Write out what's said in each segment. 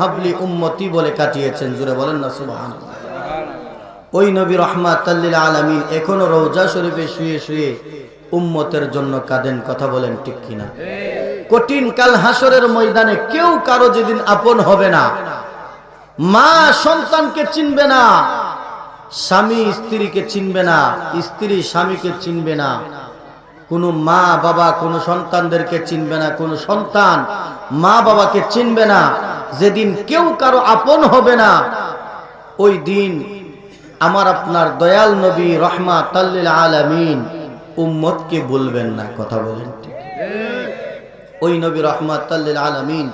হাবলি উম্মতি বলে কাটিয়েছেন জুড়ে বলেন না ওই নবী এখনও শরীফে শুয়ে শুয়ে উম্মতের জন্য কাঁদেন, কথা বলেন ঠিক কিনা? কঠিন কাল হাসরের ময়দানে কেউ কারও যেদিন আপন হবে না, মা সন্তানকে চিনবে না, স্বামী স্ত্রীকে চিনবে না, স্ত্রী স্বামীকে চিনবে না কোনো মা বাবা, কোনো সন্তানদেরকে চিনবে না, কোনো সন্তান মা বাবাকে চিনবে না, যেদিন কেউ কারও আপন হবে না, ওই দিন আমার আপনার দয়াল নবী রহমা তাল্লিল আলামিন উম্মতকে বলবেন না, কথা বলেন ওই নবী রহমত তাল্লিল আলামিন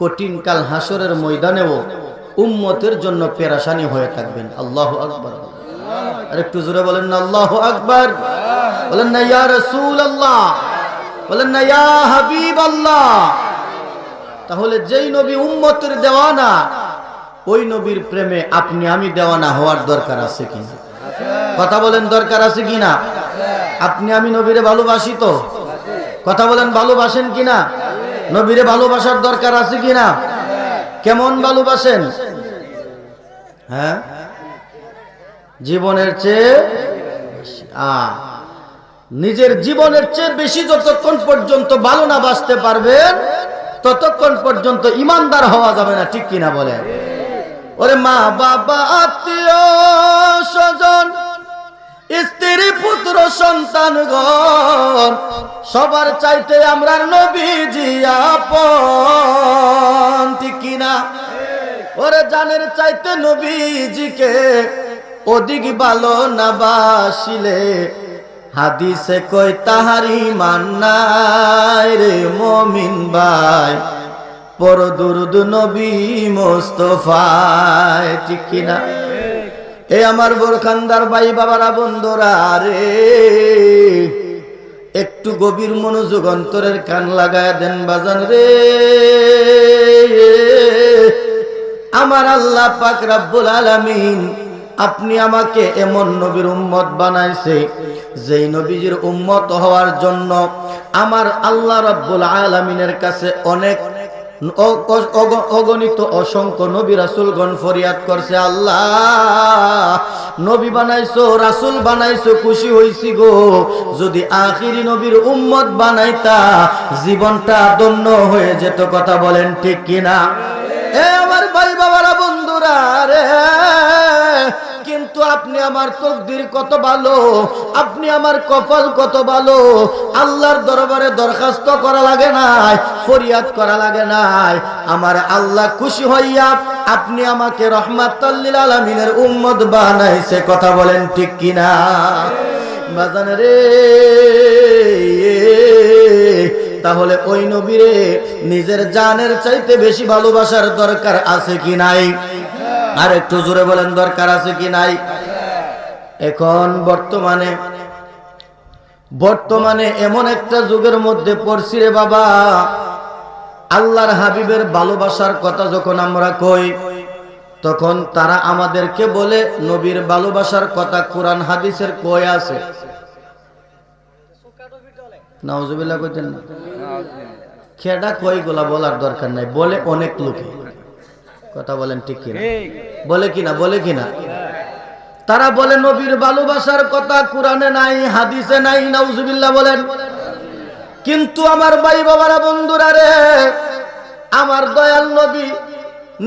কঠিন কাল হাসরের ময়দানেও উম্মতের জন্য পেরাশানি হয়ে থাকবেন। আল্লাহ আকবর। আর একটু জোরে বলেন না, আল্লাহ আকবর। বলেন না ইয়া রসুল আল্লাহ বলেন না ইয়া হাবিব আল্লাহ তাহলে যেই নবী উম্মতের দেওয়ানা ওই নবীর প্রেমে আপনি আমি দেওয়ানা হওয়ার দরকার আছে কি কথা বলেন দরকার আছে কিনা আপনি আমি নবীরে ভালোবাসি তো? কথা বলেন ভালোবাসেন কিনা নবীরে ভালোবাসার দরকার আছে কিনা কেমন ভালোবাসেন? হ্যাঁ? জীবনের চেয়ে। আ, নিজের জীবনের চেয়ে বেশি যতক্ষণ পর্যন্ত ভালো না বাঁচতে পারবেন, ততক্ষণ পর্যন্ত ইমানদার হওয়া যাবে না, ঠিক কিনা বলে ওরে মা, বাবা, আত্মীয়, স্বজন, স্ত্রী, পুত্র সন্তানগণ সবার চাইতে আমরা নবীজি আপন, ঠিক কিনা? ওরে জানের চাইতে নবীজিকে অধিক ভালো না বাসিলে হাদিসে কই তাহারি মান্নাই রে মমিন ভাই। পর দুরুদ নবী মোস্তফায়, ঠিক কিনা এ আমার বোরখানদার ভাই বাবারা, বন্ধুরা রে একটু গভীর মনোযোগ অন্তরের কান লাগায় দেন বাজান রে। আমার আল্লাহ পাক রাব্বুল আলামিন আপনি আমাকে এমন নবীর উম্মত বানাইছে, যেই নবীজির উম্মত হওয়ার জন্য আমার আল্লাহ রাব্বুল আলামিনের কাছে অনেক অগণিত অসংখ্য নবী রাসুলগণ ফরিয়াদ করছে, আল্লাহ, নবী বানাইছো, রাসুল বানাইছো, খুশি হইছি গো। যদি আখিরি নবীর উম্মত বানাইতা, জীবনটা দন্য হয়ে যেত। কথা বলেন ঠিক কিনা? এ আমার ভাই বাবারা বন্ধুরা রে। কিন্তু আপনি আমার তকদির কত ভালো, আপনি আমার কপাল কত ভালো, আল্লাহর দরবারে দরখাস্ত করা লাগে নাই, ফরিয়াদ করা লাগে নাই। আমার আল্লাহ খুশি হইয়া আপনি আমাকে রহমাতাল্লিল আলমিনের উম্মত বানাইছে, কথা বলেন ঠিক কিনা? বাজান রে, তাহলে ওই নবীরে নিজের জানের চাইতে বেশি ভালোবাসার দরকার আছে কি নাই? আর একটু জোরে বলেন, দরকার আছে কি নাই? এখন বর্তমানে বর্তমানে এমন একটা যুগের মধ্যে পড়ছি রে বাবা, আল্লাহর হাবিবের ভালোবাসার কথা যখন আমরা কই, তখন তারা আমাদেরকে বলে, নবীর ভালোবাসার কথা কোরআন হাদিসের কই আছে। খেডা কইগুলা বলার দরকার নাই, বলে অনেক লোকে। কথা বলেন ঠিক কিনা? বলে কিনা? বলে কিনা? তারা বলে নবীর ভালোবাসার কথা কোরআনে নাই হাদিসে নাই নাউজুবিল্লাহ বলেন। কিন্তু আমার ভাই বাবারা বন্ধুরা রে আমার দয়াল নবী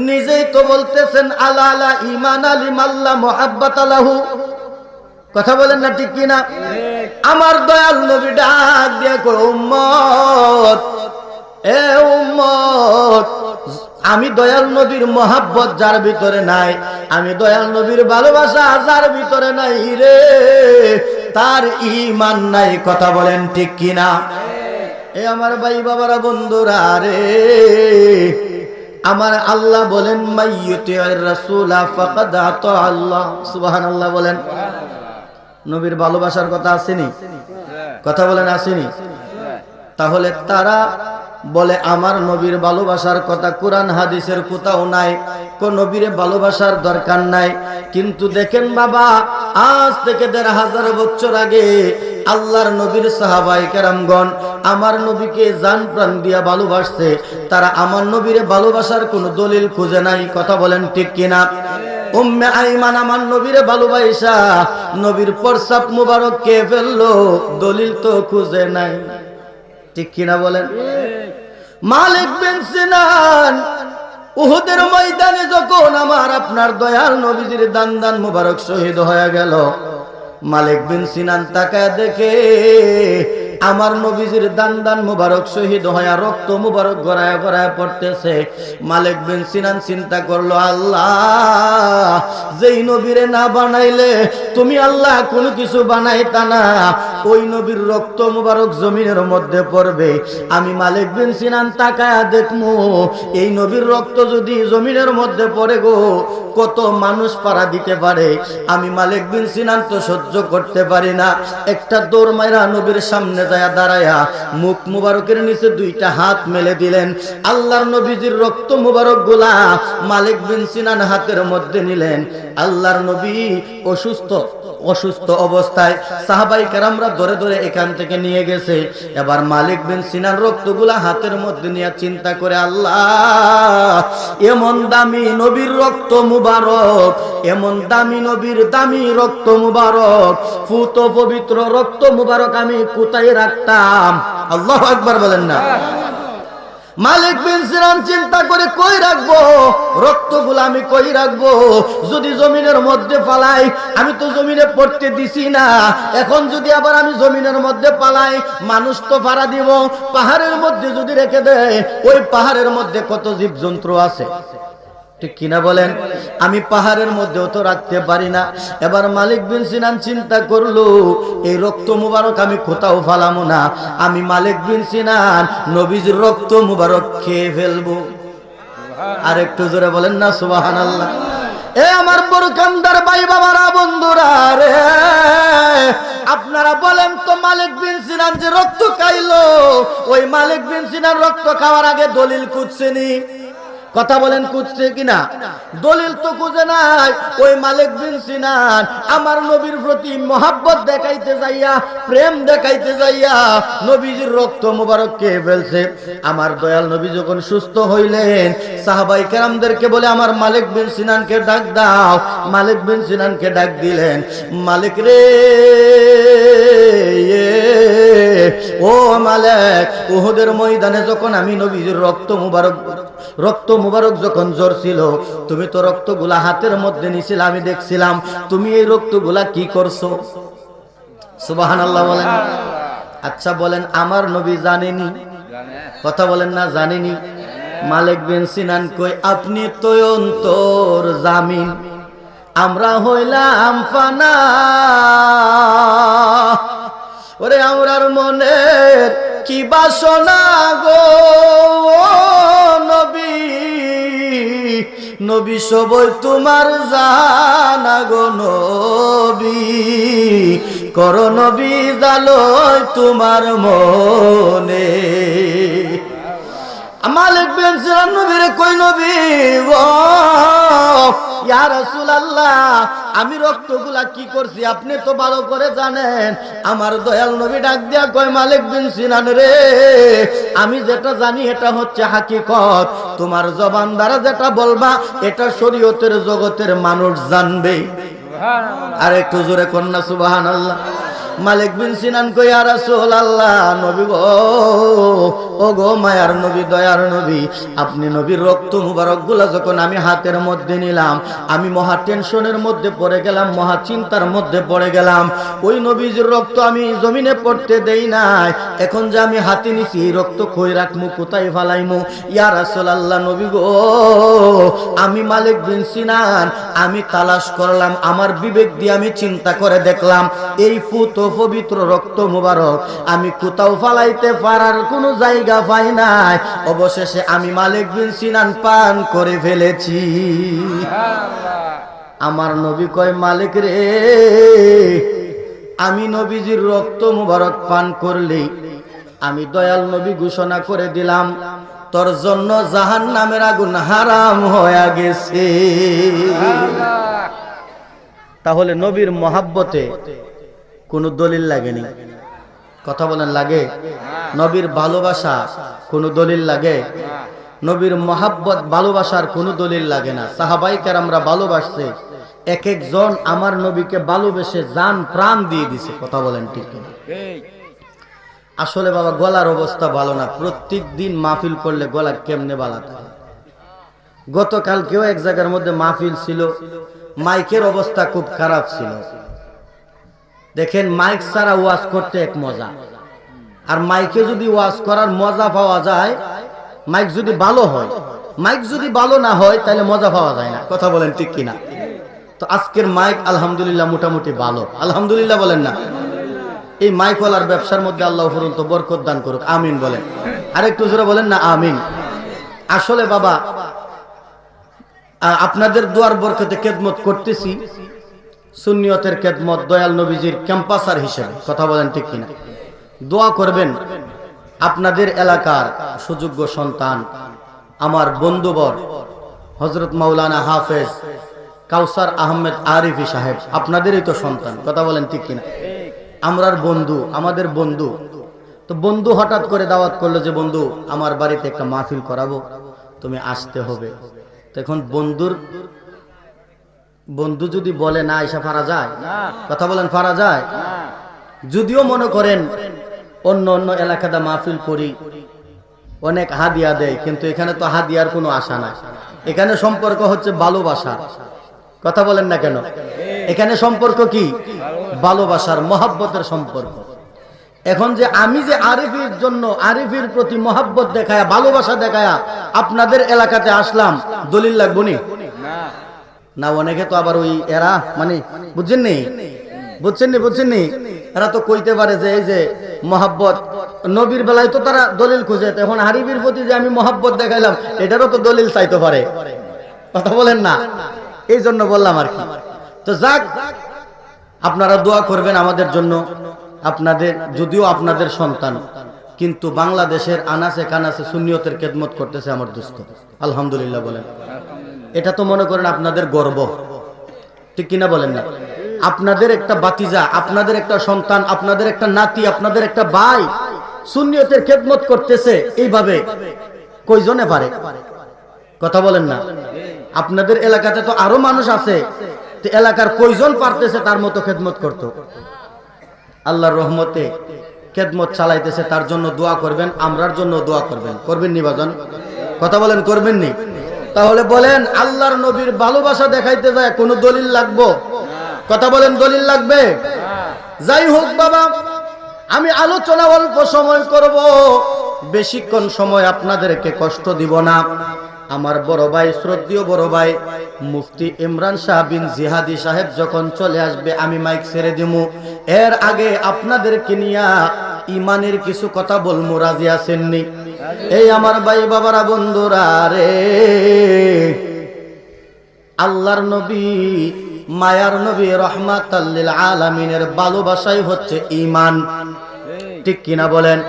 নিজেই তো বলতেছেন আলা আলা ইমান আলী মাল্লা মোহাব্বত আলাহু কথা বলেন না ঠিক কিনা? আমার দয়াল নবী ডাক দিয়া কই উম্মত এ উম্মত আমি দয়াল নবীর মহাব্বত যার ভিতরে নাই, আমি দয়াল নবীর ভালোবাসা যার ভিতরে নাই রে। তার ইমান নাই, কথা বলেন ঠিক কিনা? এ আমার ভাই বাবারা, বন্ধুরা রে, আমার আল্লাহ বলেন আল্লাহ। বলেন। নবীর ভালোবাসার কথা আসেনি? কথা বলেন আসেনি? তাহলে তারা বলে, আমার নবীর ভালোবাসার কথা কোরআন হাদিসের কোথাও নাই, কোন নবীরে ভালোবাসার দরকার নাই। কিন্তু দেখেন বাবা, আজ থেকে দেড় হাজার বছর আগে আল্লাহর নবীর সাহাবাই কেরামগণ আমার নবীকে জান প্রাণ দিয়া ভালোবাসছে। তারা আমার নবীরে ভালোবাসার কোনো দলিল খুঁজে নাই, কথা বলেন ঠিক কিনা? উম্মে আইমান আমার নবীরে ভালোবাসা, নবীর কে ফেলল, দলিল তো খুঁজে নাই। ঠিক কিনা বলেন? মালিক বিন সিনান, উহুদের ময়দানে যখন আমার আপনার দয়াল নবীজির দান দান মুবারক শহীদ হয়ে গেল, মালিক বিন সিনান তাকায় দেখে আমার নবীজির দান দান মুবারক শহীদ হয়ে রক্ত মুবারক গড়ায় গড়ায় পড়তেছে। মালিক বিন সিনান চিন্তা করল, আল্লাহ, যেই নবীরে না বানাইলে তুমি আল্লাহ কোনো কিছু বানাইতা না। ওই নবীর রক্ত মুবারক জমিনের মধ্যে পড়বে। আমি মালিক বিন সিনান তাকায়া দেখমু, এই নবীর রক্ত যদি জমিনের মধ্যে পড়ে গো, কত মানুষ পাড়া দিতে পারে। আমি মালিক বিন সিনান তো সহ্য করতে পারি না। একটা দৌড় মাইরা নবীর সামনে যায় দাঁড়ায়া, মুখ মুবারকের নিচে দুইটা হাত মেলে দিলেন। আল্লাহর নবীজির রক্ত মুবারকগুলা মালিক বিন সিনান হাতের মধ্যে নিলেন। আল্লাহর নবী অসুস্থ অসুস্থ অবস্থায় সাহাবাই কারামরা ধরে ধরে এখান থেকে নিয়ে গেছে। এবার মালিক বিন সিনান রক্তগুলা হাতের মধ্যে নিয়ে চিন্তা করে, আল্লাহ, এমন দামি নবীর রক্ত মুবারক, এমন দামি নবীর দামি রক্ত মুবারক, ফুত পবিত্র রক্ত মুবারক আমি কোথায় রাখতাম। আল্লাহ একবার বলেন না। মালিক বিন সিনান চিন্তা করে কই রাখব? রক্তগুলো আমি কই রাখব? যদি জমিনের মধ্যে পালাই, আমি তো জমিনে পড়তে দিছি না। এখন যদি আবার আমি জমিনের মধ্যে পালাই, মানুষ তো ভাড়া দিব। পাহাড়ের মধ্যে যদি রেখে দেয়, ওই পাহাড়ের মধ্যে কত জীবজন্তু আছে? কিনা বলেন? আমি পাহাড়ের মধ্যেও তো রাখতে পারি না। এবার মালিক বিন সিনান চিন্তা করল, এই রক্ত মুবারক আমি কোথাও ফালামো না। আমি মালিক বিন সিনান নবীজির রক্ত মুবারক খেয়ে ফেলব। আর একটু জোরে বলেন না সুবাহান আল্লাহ এ আমার বড় ভাই বাবারা, বন্ধুরা রে, আপনারা বলেন তো মালিক বিন সিনান যে রক্ত খাইলো, ওই মালিক বিন সিনান রক্ত খাওয়ার আগে দলিল কুদছেনি কথা বলেন খুঁজছে কিনা? দলিল তো খুঁজে নাই। ওই মালিক বিন সিনান আমার নবীর প্রতি মহাব্বত দেখাইতে যাইয়া, প্রেম দেখাইতে যাইয়া নবীজির রক্ত মুবারক কে ফেলছে। আমার দয়াল নবী যখন সুস্থ হইলেন, সাহাবাই কেরামদেরকে বলে, আমার মালিক বিন সিনানকে ডাক দাও। মালিক বিন সিনানকে ডাক দিলেন, মালিক রে ও মালিক, উহুদের ময়দানে যখন আমি নবীজির রক্ত মুবারক রক্ত মুবারক যখন জ্বর ছিল, তুমি তো রক্তগুলা হাতের মধ্যে নিছিল, আমি দেখছিলাম, তুমি এই রক্তগুলা কি করছ? সুবাহান আল্লাহ বলেন। আচ্ছা বলেন, আমার নবী জানেনি? কথা বলেন না, জানেনি? মালিক বিন সিনান কই, আপনি তো অন্তর জামিন, আমরা হইলাম ফানা। ওরে আমরার মনের কি বাসনা গো নবী। নবী সবই তোমার জানা গো নবী। করো নবী জালো তোমার মনে। মালিক বিন সিনান নবীরে কই নবী ও ইয়া রাসূলুল্লাহ আমি রক্তগুলা কি করছি আপনি তো ভালো করে জানেন। আমার দয়াল নবী ডাক দিয়া কয় মালিক বিন সিনান রে আমি যেটা জানি এটা হচ্ছে হাকিকত। তোমার জবান দ্বারা যেটা বলবা এটা শরীয়তের জগতের মানুষ জানবে। আর একটু জোরে কন্যা সুবহানাল্লাহ। মালিক বিন সিনান কই আর আল্লাহ নবী গো ও গো মায়ার নবী, দয়ার নবী, আপনি নবীর রক্ত মুবারকগুলা যখন আমি হাতের মধ্যে নিলাম, আমি মহা টেনশনের মধ্যে পড়ে গেলাম, মহা চিন্তার মধ্যে পড়ে গেলাম, ওই নবীজির রক্ত আমি জমিনে পড়তে দেই নাই, এখন যে আমি হাতে নিছি রক্ত কই রাখমু, কোথায় ফালাইমু? ইয়া রাসূলুল্লাহ, নবী গো, আমি মালিক বিন সিনান, আমি তালাশ করলাম, আমার বিবেক দিয়ে আমি চিন্তা করে দেখলাম, এই ফুত পবিত্র রক্ত মুবারক। আমি কোথাও ফালাইতে পারার কোনো জায়গা পাই নাই। অবশেষে আমি মালিক বিন সিনান পান করে ফেলেছি। আমার নবী কয়, মালিক রে, আমি নবীজির রক্ত মুবারক পান করলে আমি দয়াল নবী ঘোষণা করে দিলাম, তোর জন্য জাহান নামের আগুন হারাম হয়ে গেছে। তাহলে নবীর মহাব্বতে কোনো দলিল লাগেনি। কথা বলেন, লাগে? নবীর ভালোবাসা কোনো দলিল লাগে? নবীর মহাব্বত, ভালোবাসার কোনো দলিল লাগে না। সাহাবাই আমরা ভালোবাসছে। এক একজন আমার নবীকে ভালোবেসে যান প্রাণ দিয়ে দিছে। কথা বলেন ঠিক আসলে বাবা, গলার অবস্থা ভালো না। প্রত্যেক দিন মাহফিল করলে গলা কেমনে বালা থাকে গতকালকেও এক জায়গার মধ্যে মাহফিল ছিল। মাইকের অবস্থা খুব খারাপ ছিল। দেখেন মাইক ছাড়া ওয়াজ করতে এক মজা। আর মাইকে যদি ওয়াজ করার মজা পাওয়া যায়, মাইক যদি ভালো হয়, মাইক যদি ভালো না হয়, তাহলে মজা পাওয়া যায় না। কথা বলেন ঠিক কিনা? তো আজকের মাইক আলহামদুলিল্লাহ মোটামুটি ভালো। আলহামদুলিল্লাহ বলেন না। এই মাইকওয়ালার ব্যবসার মধ্যে আল্লাহ ফুরন্ত বরকত দান করুক। আমিন বলেন। আরেকটু জোরে বলেন না, আমিন। আসলে বাবা আপনাদের দুয়ার বরকতে খেদমত করতেছি। সুন্নিয়তের খেদমত দয়াল নবীজির ক্যাম্পাসার হিসেবে, কথা বলেন ঠিক কিনা? দোয়া করবেন, আপনাদের এলাকার সুযোগ্য সন্তান, আমার বন্ধুবর হজরত মাওলানা হাফেজ কাউসার আহমেদ আরিফি সাহেব, আপনাদেরই তো সন্তান, কথা বলেন ঠিক কিনা? আমরার বন্ধু, আমাদের বন্ধু। তো বন্ধু হঠাৎ করে দাওয়াত করল যে, বন্ধু, আমার বাড়িতে একটা মাহফিল করাবো, তুমি আসতে হবে। তখন বন্ধুর বন্ধু যদি বলে না এসে ফারা যায়। কথা বলেন ফারা যায়? যদিও মনে করেন অন্য অন্য এলাকাতে মাহফিল করি অনেক হাদিয়া দেয় কিন্তু এখানে তো হাদিয়ার কোনো আশা নাই। এখানে সম্পর্ক হচ্ছে ভালোবাসা। কথা বলেন না কেন? এখানে সম্পর্ক কি? ভালোবাসার মহাব্বতের সম্পর্ক। এখন যে আমি যে আরিফির জন্য আরিফির প্রতি মহাব্বত দেখায়া ভালোবাসা দেখায়া আপনাদের এলাকাতে আসলাম দলিল লাগবো নি, অনেকে তো আবার ওই এরা মানে বুঝছেন নি বুঝছেন নি বুঝছেন নি এরা তো কইতে পারে যে, এই যে, মহাব্বত, নবীর বেলায় তো তারা দলিল খুঁজে এখন হারিবির প্রতি যে আমি মহাব্বত দেখাইলাম, এটারও তো দলিল চাইতে পারে। কথা বলেন না? এই জন্য বললাম আর কি। তো যাক, আপনারা দোয়া করবেন আমাদের জন্য, আপনাদের, যদিও আপনাদের সন্তান, কিন্তু বাংলাদেশের আনাসে কানাসে সুন্নিয়তের খেদমত করতেছে আমার দুস্থ। আলহামদুলিল্লাহ বলেন। এটা তো মনে করেন আপনাদের গর্ব। ঠিক কিনা বলেন না? আপনাদের একটা বাতিজা, আপনাদের একটা সন্তান, আপনাদের একটা নাতি, আপনাদের একটা ভাই সুন্নিয়তের খেদমত করতেছে এইভাবে। কয়জনে পারে? কথা বলেন না। আপনাদের এলাকাতে তো আরও মানুষ আছে। এলাকার কয়জন পারতেছে তার মতো খেদমত করত? আল্লাহর রহমতে খেদমত চালাইতেছে, তার জন্য দোয়া করবেন, আমরার জন্য দোয়া করবেন। করবেন নি বাজন? কথা বলেন, করবেন নি? তাহলে বলেন, আল্লাহর নবীর ভালোবাসা দেখাইতে যায়, কোনো দলিল লাগবো? কথা বলেন, দলিল লাগবে? যাই হোক বাবা, আমি আলোচনা অল্প সময় করব, বেশিক্ষণ সময় আপনাদেরকে কষ্ট দিব না। আমার বড় ভাই, শ্রদ্ধীয় বড় ভাই, মুফতি ইমরান শাহ বিন জিহাদি সাহেব যখন চলে আসবে, আমি মাইক ছেড়ে দিমু এর আগে আপনাদেরকে নিয়া ইমানের কিছু কথা বলব, রাজি আছেননি এই আমার ভাই বাবারা, বন্ধুরা রে। আল্লাহর নবী, মায়ার নবী রহমাত আলামিনের ভালোবাসাই হচ্ছে ইমান ঠিক কিনা বলেন?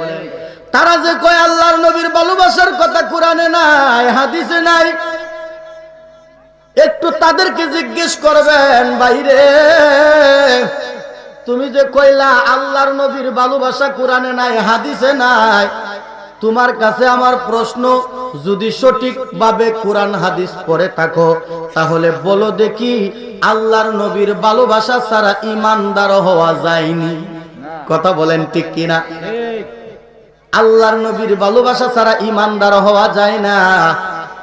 তারা যে কয় আল্লাহর নবীর ভালোবাসার কথা কোরআনে নাই, হাদিসে নাই, একটু তাদেরকে জিজ্ঞেস করবেন বাইরে তুমি যে কইলা আল্লাহর নবীর ভালোবাসা কোরআনে নাই, হাদিসে নাই তোমার কাছে আমার প্রশ্ন যদি সঠিকভাবে কোরআন হাদিস পড়ে থাকো তাহলে বলো দেখি আল্লাহর নবীর ভালোবাসা ছাড়া ইমানদার হওয়া যায়নি। কথা বলেন ঠিক কিনা? আল্লাহর নবীর ভালোবাসা ছাড়া ইমানদার হওয়া যায় না।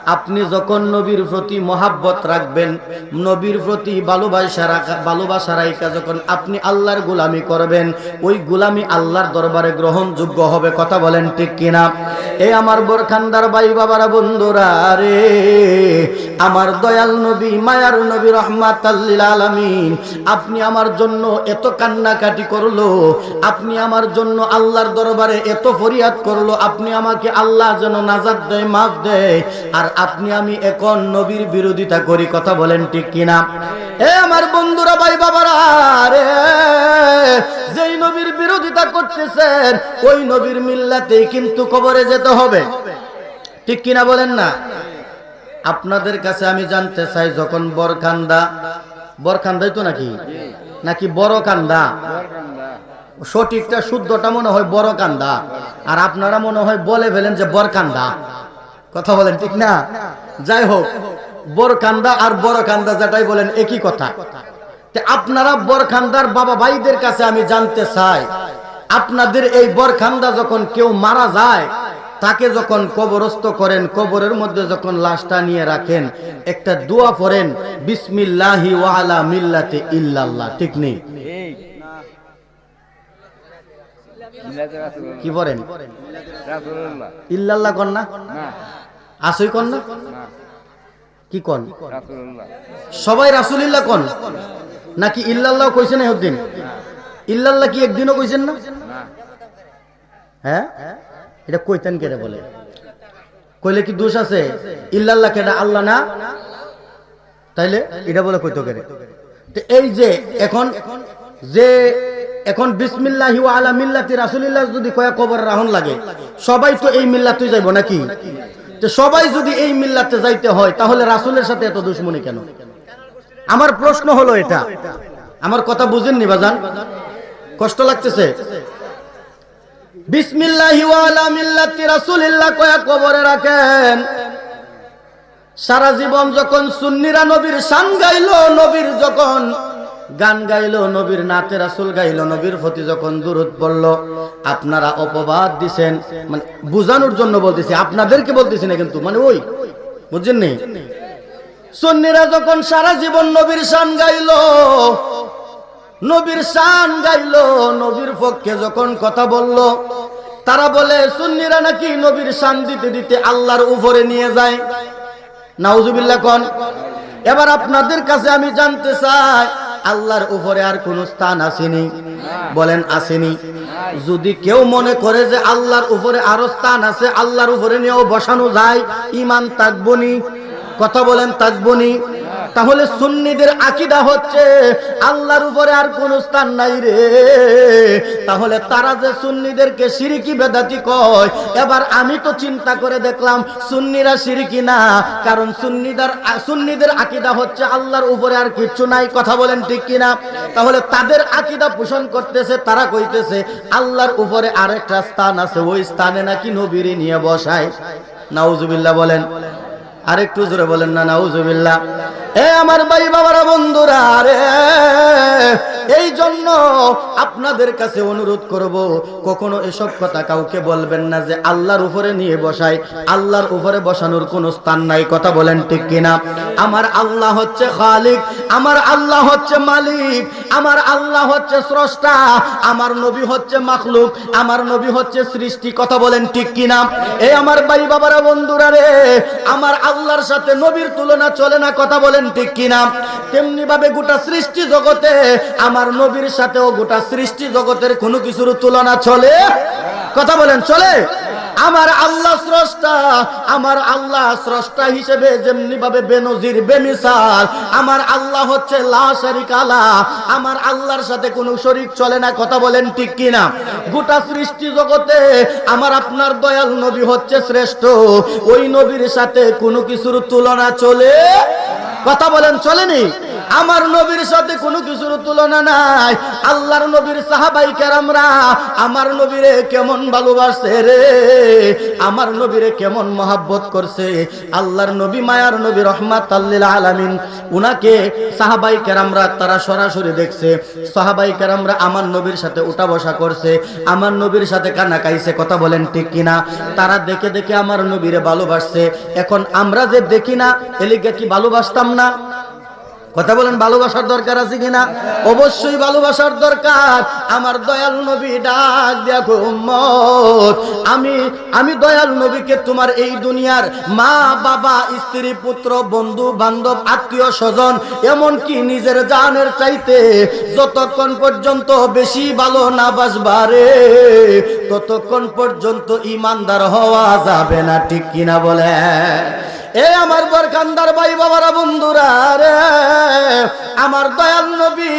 আপনি যখন নবীর প্রতি মহাব্বত রাখবেন, নবীর প্রতি ভালোবাসা রাখা ভালোবাসা রাখা যখন আপনি আল্লাহর গোলামি করবেন, ওই গোলামি আল্লাহর দরবারে গ্রহণযোগ্য হবে, কথা বলেন ঠিক কিনা? এই আমার বোরখান্দার ভাই বাবারা, বন্ধুরা রে, আমার দয়াল নবী, মায়ার নবী রহমাতাল্লিল আলামিন, আপনি আমার জন্য এত কান্নাকাটি করল, আপনি আমার জন্য আল্লাহর দরবারে এত ফরিয়াদ করল, আপনি আমাকে আল্লাহ যেন নাজাদ দেয়, মাফ দেয়, আর আপনি, আমি এখন নবীর বিরোধিতা করি, কথা বলেন ঠিক কিনা? এ আমার বন্ধুরা, ভাই বাবারা, রে, যেই নবীর বিরোধিতা করতেছেন, ওই নবীর মিল্লাতেই কিন্তু কবরে যেতে হবে। ঠিক কিনা বলেন না? আপনাদের কাছে আমি জানতে চাই, যখন বরকান্দা, বরকান্দাই তো নাকি? নাকি বড় কান্দা সঠিকটা, শুদ্ধটা মনে হয় বড় কান্দা আর আপনারা মনে হয় বলে ফেলেন যে বরকান্দা। কথা বলেন ঠিক না? যাই হোক বরকান্দা আর বড় কান্দা যেটাই বলেন একই কথা। আপনারা বরখান্দার বাবা ভাইদের কাছে আমি জানতে চাই আপনাদের এই বরখান্দা যখন কেউ মারা যায় তাকে যখন কবরস্থ করেন কবরের মধ্যে যখন লাশটা নিয়ে রাখেন একটা দোয়া পড়েন বিসমিল্লাহি ওয়ালা মিল্লাতে ইল্লাল্লাহ ঠিক নেই? কি পড়েন? ইল্লাল্লাহ কন না। আসই কন না? কি কন? সবাই রাসুলিল্লাহ কন? নাকি ইল্লাল্লাহ কইছেন একদিন? ইল্লাল্লাহ কি একদিনও কইছেন না? হ্যাঁ? এটা কইতেন কেটে বলে? কইলে কি দোষ আছে? ইল্লাল্লাহ কেটা আল্লাহ না? তাইলে এটা বলে কইতো কেটে তো এই যে এখন যে এখন বিসমিল্লাহি ওয়া আলা মিল্লাতি রাসূলিল্লাহ যদি কয়া কবর রাহন লাগে সবাই তো এই মিল্লাতে যাইব নাকি? তো সবাই যদি এই মিল্লাতে যাইতে হয়, তাহলে রাসূলের সাথে এত দুশ্মনী কেন? আমার প্রশ্ন হলো এটা। আমার কথা বুঝেননি বাজান? কষ্ট লাগতেছে? কবরে রাখেন। সারা জীবন যখন সুন্নিরা নবীর শান গাইলো, নবীর যখন গান গাইলো নবীর নাতে রাসুল গাইল নবীর প্রতি যখন দূরত পড়ল, আপনারা অপবাদ দিছেন মানে বুঝানোর জন্য বলতেছি, আপনাদেরকে বলতেছি না কিন্তু মানে ওই, বুঝছেন নি? সুন্নিরা যখন সারা জীবন নবীর শান গাইলো, নবীর শান গাইলো, নবীর পক্ষে যখন কথা বলল, তারা বলে, সুন্নিরা নাকি নবীর শান দিতে দিতে আল্লাহর উপরে নিয়ে যায়? নাউজুবিল্লাহ কন। এবার আপনাদের কাছে আমি জানতে চাই আল্লাহর উপরে আর কোন স্থান আসেনি। বলেন, আসেনি। যদি কেউ মনে করে যে আল্লাহর উপরে আরও স্থান আছে, আল্লাহর উপরে নিয়েও বসানো যায় ইমান তাকবনি কথা বলেন তাকবনি তাহলে সুন্নিদের আকিদা হচ্ছে আল্লাহর উপরে আর কোন স্থান নাই রে। তাহলে তারা যে সুন্নিদেরকে সিরিকি বেদাতি কয়, এবার আমি তো চিন্তা করে দেখলাম সুন্নিরা সিরিকি না, কারণ সুন্নিদের সুন্নিদের আকিদা হচ্ছে আল্লাহর উপরে আর কিচ্ছু নাই, কথা বলেন ঠিক কিনা? তাহলে তাদের আকিদা পোষণ করতেছে, তারা কইতেছে আল্লাহর উপরে আরেকটা স্থান আছে, ওই স্থানে নাকি নবীরে নিয়ে বসায়। নাউজুবিল্লাহ বলেন। আরেকটু জোরে বলেন না, নাউজুবিল্লাহ। এ আমার ভাই বাবারা বন্ধুরা রে এই জন্য আপনাদের কাছে অনুরোধ করব, কখনো এসব কথা কাউকে বলবেন না যে আল্লাহর উপরে নিয়ে বসাই আল্লাহর উপরে বসানোর কোনো স্থান নাই, কথা বলেন ঠিক কিনা? আমার আল্লাহ হচ্ছে খালিক, আমার আল্লাহ হচ্ছে মালিক, আমার আল্লাহ হচ্ছে স্রষ্টা, আমার নবী হচ্ছে মাখলুক, আমার নবী হচ্ছে সৃষ্টি, কথা বলেন ঠিক কিনা? এই আমার ভাই বাবারা, বন্ধুরা রে, আমার আল্লাহর সাথে নবীর তুলনা চলে না, কথা বলেন ঠিক কিনা? তেমনি ভাবে গোটা সৃষ্টি জগতে আমার নবীর সাথেও গোটা সৃষ্টি জগতের কোনো কিছুর তুলনা চলে? কথা বলেন, চলে? আমার আল্লাহ স্রষ্টা, আমার আল্লাহ স্রষ্টা হিসেবে যেমনি ভাবে বেনজির, বেমিসাল, আমার আল্লাহ হচ্ছে লা শারিকালা আমার আল্লাহর সাথে কোনো শরীক চলে না, কথা বলেন ঠিক কিনা? গোটা সৃষ্টি জগতে আমার আপনার দয়াল নবী হচ্ছে শ্রেষ্ঠ, ওই নবীর সাথে কোনো কিছুর তুলনা চলে? কথা বলেন, চলেনি? আমার নবীর সাথে কোনো কিছুর তুলনা নাই। আল্লাহর নবীর সাহাবাই কেরামরা আমার নবীরে কেমন ভালোবাসে রে? আমার নবীরে কেমন মহাব্বত করছে? আল্লাহর নবী, মায়ার নবী রহমাত আলামিন, উনাকে সাহাবাই কেরামরা তারা সরাসরি দেখছে। সাহাবাই কেরামরা আমার নবীর সাথে উঠা বসা করছে। আমার নবীর সাথে কানা কাইছে, কথা বলেন ঠিক কিনা? তারা দেখে দেখে আমার নবীরে ভালোবাসছে। এখন আমরা যে দেখি না এলিকে কি ভালোবাসতাম না? কথা বলেন, ভালোবাসার দরকার আছে কিনা? অবশ্যই ভালোবাসার দরকার। আমার দয়াল নবী ডাক দেখো আমি আমি দয়াল নবীকে তোমার এই দুনিয়ার মা, বাবা, স্ত্রী, পুত্র, বন্ধু, বান্ধব, আত্মীয়, স্বজন, এমনকি নিজের জানের চাইতে যতক্ষণ পর্যন্ত বেশি ভালো না বাসবারে ততক্ষণ পর্যন্ত ইমানদার হওয়া যাবে না, ঠিক কিনা বলে এ আমার বরকান্দার ভাই বাবারা বন্ধুরা রে, আমার দয়াল নবী,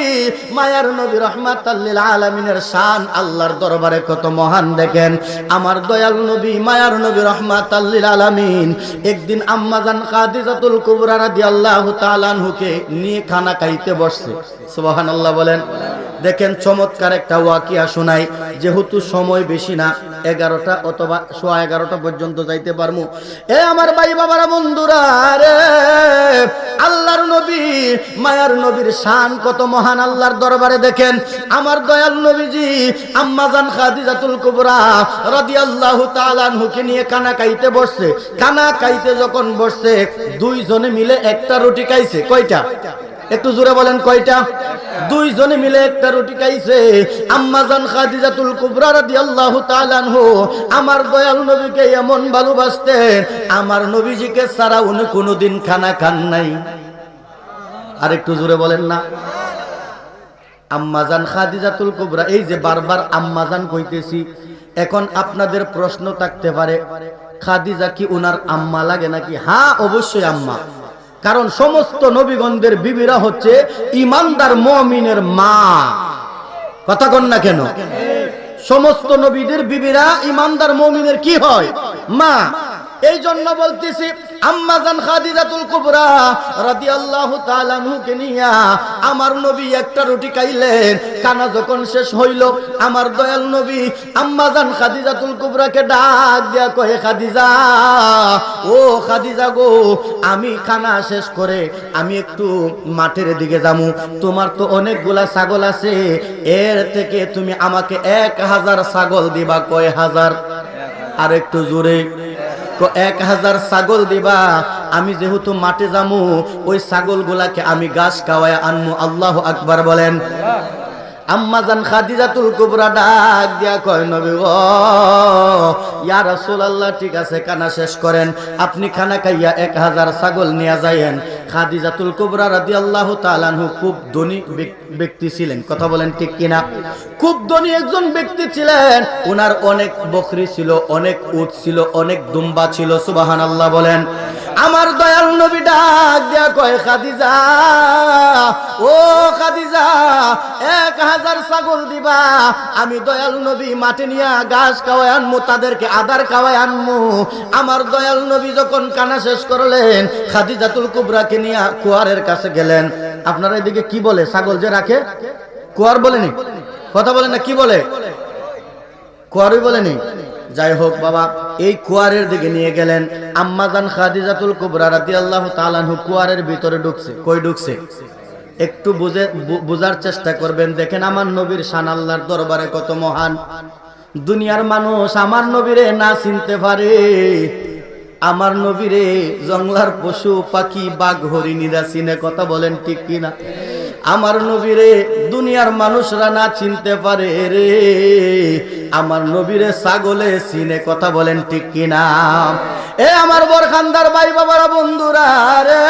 মায়ার নবী রহমাতাল্লিল আলামিনের শান আল্লাহর দরবারে কত মহান দেখেন। আমার দয়াল নবী, মায়ার নবী রহমাতাল্লিল আলামিন একদিন আম্মাজান খাদিজাতুল কুবরা রাদিয়াল্লাহু তাআলা আনহুকে নিয়ে খানা খাইতে বসছে। সুবহানাল্লাহ বলেন। দেখেন চমৎকার একটা ওয়াকিয়া শোনাই, যেহেতু সময় বেশি না, এগারোটা অথবা সোয়া এগারোটা পর্যন্ত যাইতে পারব এ আমার ভাই বাবারা, বন্ধুরা রে, আল্লাহর নবী, মায়ার নবীর শান কত মহান আল্লাহর দরবারে দেখেন। আমার দয়াল নবীজি আম্মাজান খাদিজাতুল কুবরা রাদিয়াল্লাহু তাআলা আনহুকে নিয়ে কানা খাইতে বসছে। কানা খাইতে যখন বসছে, দুইজনে মিলে একটা রুটি খাইছে। কয়টা? একটু জোরে বলেন কয়টা? দুইজনে মিলে একটা রুটি খাইছে। আম্মাজান খাদিজাতুল কুবরা রাদিয়াল্লাহু তাআলা আনহু, আমার দয়াল নবীকে এমন ভালোবাসতেন, আমার নবীজিকে ছাড়া উনি কোনোদিন খানা খান নাই। আর একটু জোরে বলেন না। আম্মাজান খাদিজাতুল কুবরা, এই যে বারবার আম্মাজান কইতেছি, এখন আপনাদের প্রশ্ন থাকতে পারে, খাদিজা কি উনার আম্মা লাগে নাকি? হ্যাঁ অবশ্যই আম্মা। কারণ সমস্ত নবীগণদের বিবিরা হচ্ছে ইমানদার মমিনের মা। কথা কন না কেন? সমস্ত নবীদের বিবিরা ইমানদার মমিনের কি হয়? মা। এই জন্য বলতেছি আম্মাজান আমার নবী একটা খাইলেন। যখন শেষ হইল, আমার দয়াল নবী আম্মাজান ডাক দিয়া ও গো, আমি খানা শেষ করে আমি একটু মাঠের দিকে যামু। তোমার তো অনেকগুলা ছাগল আছে, এর থেকে তুমি আমাকে এক হাজার ছাগল দিবা কয় হাজার? আর একটু জোরে এক হাজার ছাগল দিবা, আমি যেহেতু মাঠে যামু, ওই ছাগলগুলাকে আমি গাছ খাওয়ায় আনমু। আল্লাহ আকবার বলেন। আম্মাজান খাদিজাতুল কুবরা ডাক দিয়া কয়, নবী গো, ইয়া রাসূলুল্লাহ, ঠিক আছে, খানা শেষ করেন। আপনি খানা খাইয়া এক হাজার ছাগল নিয়ে যায়েন খাদিজাতুল কুবরা রাদিয়াল্লাহু তাআলা আনহু খুব ধনী ব্যক্তি ছিলেন। কথা বলেন ঠিক কিনা? খুব ধনী একজন ব্যক্তি ছিলেন। ওনার অনেক বকরি ছিল, অনেক উট ছিল, অনেক দুম্বা ছিল, সুবহানাল্লাহ বলেন। আমার দয়াল নবী ডাক দিয়া কয়, খাদিজা, ও খাদিজা, এক হাজার ছাগল দিবা, আমি দয়াল নবী মাঠে নিয়া ঘাস খাওয়াই আনমু, তাদেরকে আদার খাওয়াই আনমু। আমার দয়াল নবী যখন কানা শেষ করলেন, খাদিজাতুল কুবরাকে নিয়া কুয়ারের কাছে গেলেন। আপনারা এদিকে কি বলে? ছাগল যে রাখে? কুয়ার বলেনি? কথা বলে না, কি বলে? কুয়ারই বলেনি? যাই হোক বাবা, এই কুয়ারের দিকে নিয়ে গেলেন। আম্মাজান খাদিজাতুল কুবরা রাদিয়াল্লাহু তাআলা আনহু কুয়ারের ভিতরে ঢুকছে। কই ঢুকছে? একটু বুঝে বোঝার চেষ্টা করবেন। দেখেন আমার নবীর শান আল্লাহর দরবারে কত মহান। দুনিয়ার মানুষ আমার নবীরে না চিনতে পারে। আমার নবীরে জংলার পশু, পাখি, বাঘ হরিণীরা চিনে কথা বলেন ঠিক কিনা? আমার নবীরে দুনিয়ার মানুষরা না চিনতে পারে রে। আমার নবীরে ছাগলে চিনে কথা বলেন ঠিক কিনা? এ আমার বরখান্দার ভাই বাবারা, বন্ধুরা রে।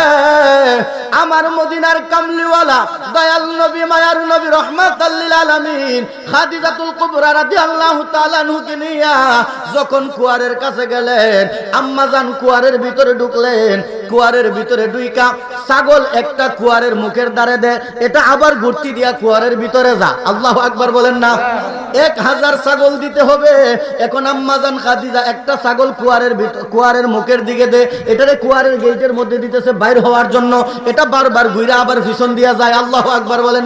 আমার মদিনার কামলিওয়ালা, দয়াল নবী, মায়ার নবী রহমাত আলামিন, খাদিজাতুল কুবরা রাদিয়াল্লাহু তাআলা নুকে যখন কুয়ারের কাছে গেলেন আম্মাজান কুয়ারের ভিতরে ঢুকলেন। কুয়ারের ভিতরে দুইকা ছাগল একটা কুয়ারের মুখের দ্বারে দে, এটা আবার ঘুরতি দিয়া কুয়ারের ভিতরে যা। আল্লাহ আকবার বলেন না। এক হাজার ছাগল দিতে হবে। এখন আম্মাজান খাদিজা একটা ছাগল কুয়ারের ভিতর কুয়ারের মুখের দিকে দে, এটারে কুয়ারের গেটের মধ্যে দিতেছে বাইর হওয়ার জন্য। এটা বারবার ঘুরে আবার ভীষণ দিয়া যায়। আল্লাহ আকবার বলেন